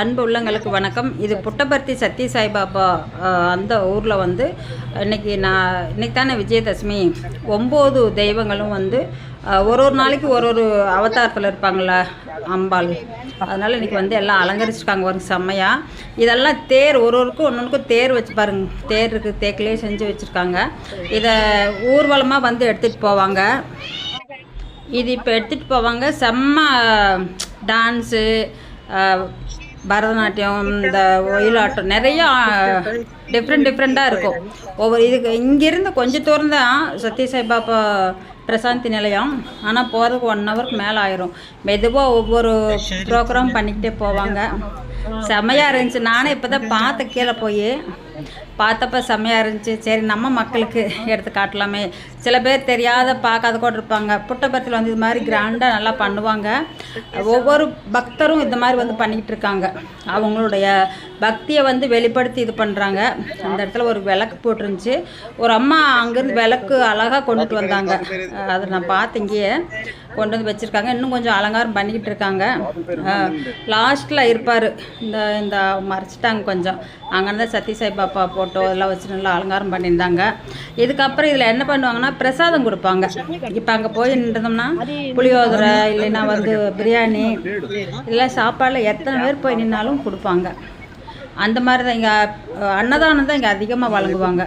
அன்பு உள்ளங்களுக்கு வணக்கம். இது புட்டபர்த்தி சத்ய சாய்பாபா அந்த ஊரில் வந்து இன்னைக்கு நான் இன்னைக்கு தானே விஜயதசமி. ஒம்பது தெய்வங்களும் வந்து ஒரு ஒரு நாளைக்கு ஒரு ஒரு அவதாரத்தில் இருப்பாங்கள அம்பாள். அதனால் இன்னைக்கு வந்து எல்லாம் அலங்கரிச்சிருக்காங்க ஒரு செம்மையாக இதெல்லாம் தேர் ஒரு ஒருக்கும் ஒன்றுக்கும் தேர் வச்சு பாருங்க. தேர் இருக்குது தேக்கிலே செஞ்சு வச்சுருக்காங்க. இதை ஊர்வலமாக வந்து எடுத்துகிட்டு போவாங்க. இது இப்போ எடுத்துகிட்டு போவாங்க. செம்ம டான்ஸு பரதநாட்டியம் இந்த ஒயிலாட்டம் நிறையா டிஃப்ரெண்ட் டிஃப்ரெண்ட்டாக இருக்கும். ஒவ்வொரு இதுக்கு இங்கேருந்து கொஞ்சம் தூரம் தான் சத்யசாய் பிரசாந்தி நிலையம். ஆனால் போகிறதுக்கு ஒன் ஹவருக்கு மேலே ஆயிரும். மெதுவாக ஒவ்வொரு ப்ரோக்ராம் பண்ணிக்கிட்டே போவாங்க. செம்மையாக இருந்துச்சு. நானும் இப்போ தான் பார்த்த கீழே போய். பார்த்தப்ப செம்மையாக இருந்துச்சு. சரி நம்ம மக்களுக்கு எடுத்து காட்டலாமே. சில பேர் தெரியாத பார்க்காத கூட இருப்பாங்க. புட்டபர்த்தியில் வந்து இது மாதிரி கிராண்டாக நல்லா பண்ணுவாங்க. ஒவ்வொரு பக்தரும் இந்த மாதிரி வந்து பண்ணிக்கிட்டு இருக்காங்க. அவங்களுடைய பக்தியை வந்து வெளிப்படுத்தி இது பண்ணுறாங்க அந்த இடத்துல ஒரு விளக்கு போட்டிருந்துச்சு. ஒரு அம்மா அங்கேருந்து விளக்கு அழகாக கொண்டுட்டு வந்தாங்க. அதை நான் பார்த்து இங்கேயே கொண்டு வந்து வச்சுருக்காங்க. இன்னும் கொஞ்சம் அலங்காரம் பண்ணிக்கிட்டு இருக்காங்க. லாஸ்ட்டில் இருப்பார். இந்த இந்த மறைச்சிட்டாங்க கொஞ்சம். அங்கேருந்து சத்யசாய் பாப்பா ஃபோட்டோ இதெல்லாம் வச்சு நல்லா அலங்காரம் பண்ணியிருந்தாங்க. இதுக்கப்புறம் இதில் என்ன பண்ணுவாங்கன்னா பிரசாதம் கொடுப்பாங்க. இப்போ அங்கே போய் நின்றோம்னா புளியோதரை இல்லைன்னா வந்து பிரியாணி இதெல்லாம் சாப்பாடில் எத்தனை பேர் போய் நின்னாலும் கொடுப்பாங்க. அந்த மாதிரி தான் இங்கே அன்னதானம் தான் இங்கே அதிகமாக வழங்குவாங்க.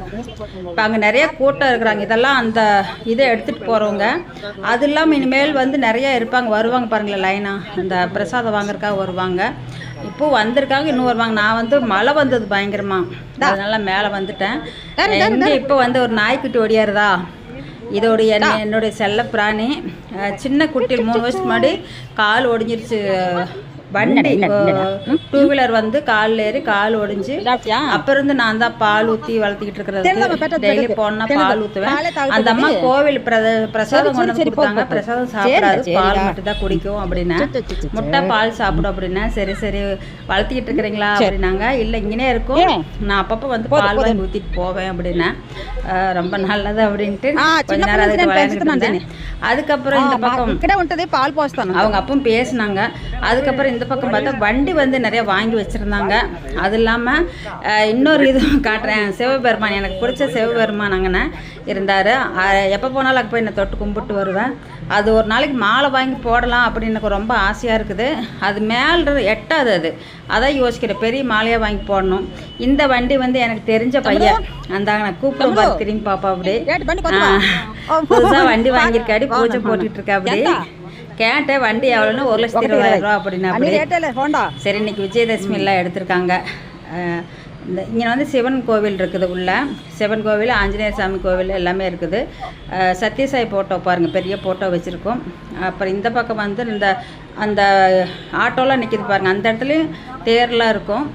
இப்போ அங்கே நிறைய கூட்டம் இருக்கிறாங்க. இதெல்லாம் அந்த இதை எடுத்துகிட்டு போகிறவங்க அது இல்லாமல் இனிமேல் வந்து நிறைய இருப்பாங்க. வருவாங்க பாருங்களேன் லைனாக அந்த பிரசாதம் வாங்குறதுக்காக வருவாங்க. இப்போ வந்திருக்காங்க இன்னும் வருவாங்க. நான் வந்து மழை வந்தது பயங்கரமாக அதனால மேலே வந்துட்டேன். இங்கே இப்போ வந்து ஒரு நாய்க்குட்டி ஓடியாருதா இதோடைய என்ன- என்னுடைய செல்ல பிராணி சின்ன குட்டியில் மூணு வருஷத்துக்கு முன்னாடி கால் ஒடிஞ்சிருச்சு. வண்டி டூ வீலர் வந்து காலில் ஏறி கால் ஒடிஞ்சு அப்ப இருந்து நான் தான் பால் ஊத்தி வளர்த்திக்கிட்டு இருக்கிறது. டெய்லி போனா பால் ஊத்துவேன். அந்த அம்மா கோவில் பிரசாதம் கொடுத்தாங்க. பிரசாதம் சாப்பிடாது பால் மட்டும் தான் குடிக்கும் அப்படின்னா. முட்டை பால் சாப்பிடும் அப்படின்னா சரி சரி வளர்த்திக்கிட்டு இருக்கிறீங்களா அப்படின்னாங்க. இல்ல இங்கே இருக்கும். நான் அப்பப்போ வந்து பால் வாங்கி ஊத்திட்டு போவேன் அப்படின்னா ரொம்ப நல்லது அப்படின்ட்டு அதுக்கப்புறம் இந்த பக்கம் பால் போஸ்தான் அவங்க அப்பவும் பேசினாங்க. அதுக்கப்புறம் இந்த பக்கம் பார்த்தா வண்டி வந்து நிறைய வாங்கி வச்சுருந்தாங்க. அது இல்லாமல் இன்னொரு இதுவும் காட்டுறேன். சிவபெருமான் எனக்கு பிடிச்ச சிவபெருமானாங்கன்னு இருந்தார். எப்போ போனாலும் அங்கே போய் என்னை தொட்டு கும்பிட்டு வருவேன். அது ஒரு நாளைக்கு மாலை வாங்கி போடலாம் அப்படின்னு எனக்கு ரொம்ப ஆசையாக இருக்குது. அது மேல எட்டாவது அது. அதான் யோசிக்கிறேன் பெரிய மாலையாக வாங்கி போடணும். இந்த வண்டி வந்து எனக்கு தெரிஞ்ச பையன். அந்த நான் கூப்பிடும் திரும்பி பாப்பா அப்படி. புதுசாக வண்டி வாங்கியிருக்காடி பூஜை போட்டுட்டு இருக்கா அப்படி கேட்டேன் வண்டி எவ்வளோன்னு ஒரு லட்சத்தி இருபதாயிரம் ரூபா அப்படின்னா சரி இன்னைக்கு விஜயதசமி எல்லாம் எடுத்திருக்காங்க. இந்த இங்கே வந்து சிவன் கோவில் இருக்குது உள்ள. சிவன் கோவில் ஆஞ்சநேயர் சாமி கோவில் எல்லாமே இருக்குது. சத்யசாய் ஃபோட்டோ பாருங்கள் பெரிய ஃபோட்டோ வச்சுருக்கோம். அப்புறம் இந்த பக்கம் வந்து இந்த அந்த ஆட்டோலாம் நிற்கிது பாருங்கள் அந்த இடத்துலையும் தேர்லாம் இருக்கும்.